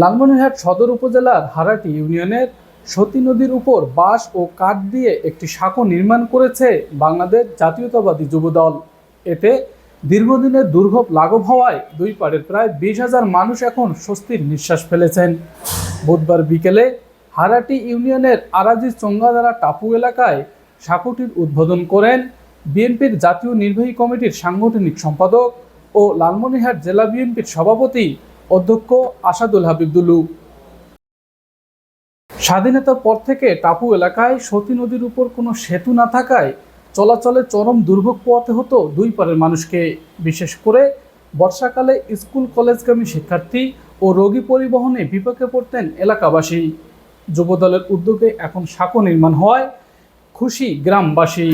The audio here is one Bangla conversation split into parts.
লালমনিরহাট সদর উপজেলার হারাটি ইউনিয়নের সতী নদীর উপর বাঁশ ও কাঠ দিয়ে একটি সাঁকো নির্মাণ করেছে বাংলাদেশ জাতীয়তাবাদী যুবদল। এতে দীর্ঘদিনের দুর্ভোগ লাঘব হওয়ায় দুই পাড়ের প্রায় বিশ হাজার মানুষ এখন স্বস্তির নিঃশ্বাস ফেলেছেন। বুধবার বিকেলে হারাটি ইউনিয়নের আরাজি চঙ্গাদারা টাপু এলাকায় সাঁকোটির উদ্বোধন করেন বিএনপির জাতীয় নির্বাহী কমিটির সাংগঠনিক সম্পাদক ও লালমনিরহাট জেলা বিএনপির সভাপতি অধ্যক্ষ আসাদুল হাবিব দুলু। স্বাধীনতার পর থেকে টাপু এলাকায় সতী নদীর উপর কোনো সেতু না থাকায় চলাচলে চরম দুর্ভোগ পোয়াতে হতো দুই পারের মানুষকে। বিশেষ করে বর্ষাকালে স্কুল কলেজগামী শিক্ষার্থী ও রোগী পরিবহনে বিপাকে পড়তেন এলাকাবাসী। যুবদলের উদ্যোগে এখন সাঁকো নির্মাণ হওয়ায় খুশি গ্রামবাসী।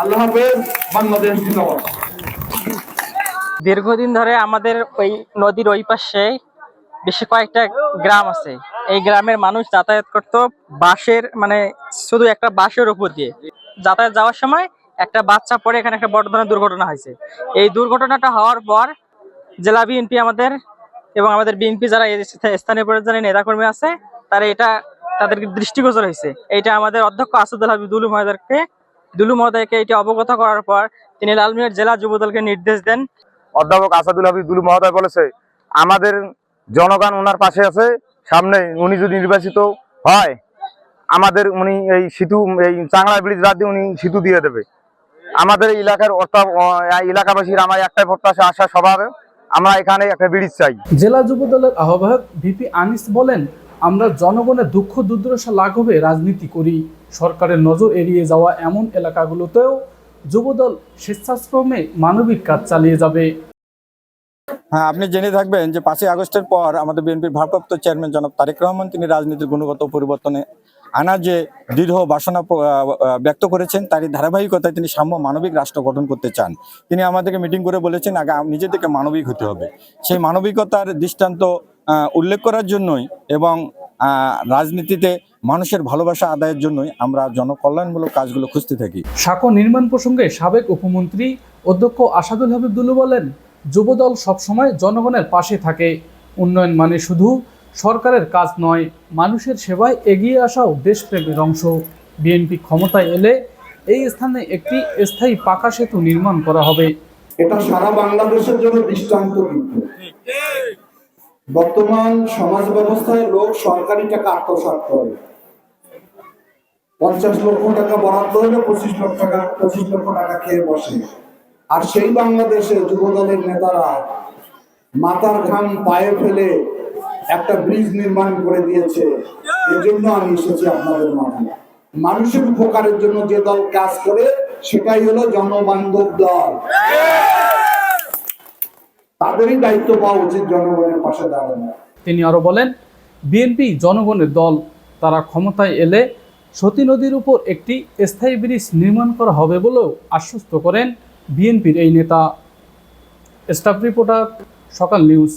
আল্লাহ বাংলাদেশ দীর্ঘদিন ধরে আমাদের ওই নদীর ওই পাশে বেশি কয়েকটা গ্রাম আছে। এই গ্রামের মানুষ যাতায়াত করত বাঁশের মানে শুধু একটা বাঁশের উপর দিয়ে। যাতায়াত যাওয়ার সময় একটা বাচ্চা পড়ে, এখানে একটা বড় ধরনের দুর্ঘটনা হয়েছে। এই দুর্ঘটনাটা হওয়ার পর জেলা বিএনপি আমাদের এবং আমাদের বিএনপি যারা স্থানীয় পর্যায়ে নেতাকর্মী আছে, তারা এটা তাদেরকে দৃষ্টিগোচর হয়েছে। এইটা আমাদের অধ্যক্ষ আসাদুল হাবিব দুলু মহোদয়কে দুলু মহোদয়কে এটি অবগত করার পর তিনি লালমিয়ার জেলা যুবদলকে নির্দেশ দেন অধ্যাপক আসাদুল হাবিব দুলু মহোদয় বলেছে, আমাদের জনগণ ওনার পাশে আছে সামনে উনি যদি নির্বাচিত হয়, আমাদের উনি এই সেতু এই চাংলা ব্রিজ রাত উনি সেতু দিয়ে দেবে। আমাদের এলাকার এলাকাবাসীর আমার একটাই প্রত্যাশা, আশা, স্বভাবে, আমরা এখানে একটা ব্রিজ চাই। জেলা যুবদলের আহ্বায়ক ভিপি আনিস বলেন, আমরা জনগণের দুঃখ দুর্দশা লাঘবে রাজনীতি করি, সরকারের নজর এড়িয়ে যাওয়া এমন এলাকাগুলোতেও যুবদল স্বেচ্ছাশ্রমে মানবিক কাজ চালিয়ে যাবে। হ্যাঁ আপনি জেনে থাকবেন যে পাঁচই আগস্টের পর আমাদের বিএনপির ভারপ্রাপ্ত চেয়ারম্যান জনাব তারেক রহমান তিনি রাজনীতির গুণগত পরিবর্তনে আনার যে দৃঢ় বাসনা ব্যক্ত করেছেন। তারই ধারাবাহিকতায় তিনি সাম্য মানবিক রাষ্ট্র গঠন করতে চান। তিনি আমাদেরকে মিটিং করে বলেছেন, আগে নিজেদেরকে মানবিক হতে হবে। সেই মানবিকতার দৃষ্টান্ত উল্লেখ করার জন্যই এবং রাজনীতিতে মানুষের ভালোবাসা আদায়ের জন্যই আমরা জনকল্যাণমূলক কাজগুলো খুঁজতে থাকি। সাঁকো নির্মাণ প্রসঙ্গে সাবেক উপমন্ত্রী অধ্যক্ষ আসাদুল হাবিব দুলু বলেন যুবদল সবসময় জনগণের পাশে থাকে। উন্নয়ন মানে শুধু সরকারের কাজ নয় মানুষের সেবায় এগিয়ে আসাও দেশপ্রেমের অংশ। বিএনপি ক্ষমতায় এলে এই স্থানে একটি স্থায়ী পাকা সেতু নির্মাণ করা হবে। এটা সারা বাংলাদেশের জন্য দৃষ্টান্ত বর্তমান সমাজ ব্যবস্থায় লোক সরকারি টাকা আত্মসাৎ করে। পঞ্চাশ লক্ষ টাকা বরাদ্দ হলে পঁচিশ লক্ষ টাকা, পঁচিশ লক্ষ টাকা খেয়ে বসে। আর সেই বাংলাদেশে যুবদলের নেতারা মাথার ঘাম পায়ে ফেলে একটা ব্রিজ নির্মাণ করে দিয়েছে। এর জন্য আমি এসেছি আপনাদের মাঝে। মানুষের উপকারের জন্য যে দল কাজ করে, সেটাই হলো জনবান্ধব দল। তাদেরই দায়িত্ব পাওয়া উচিত জনগণের পাশে দাঁড়ানো। তিনি আরও বলেন, বিএনপি জনগণের দল, তারা ক্ষমতায় এলে সতী নদীর উপর একটি স্থায়ী ব্রিজ নির্মাণ করা হবে বলেও আশ্বস্ত করেন বিএনপির এই নেতা। Staff reporter Sakal news.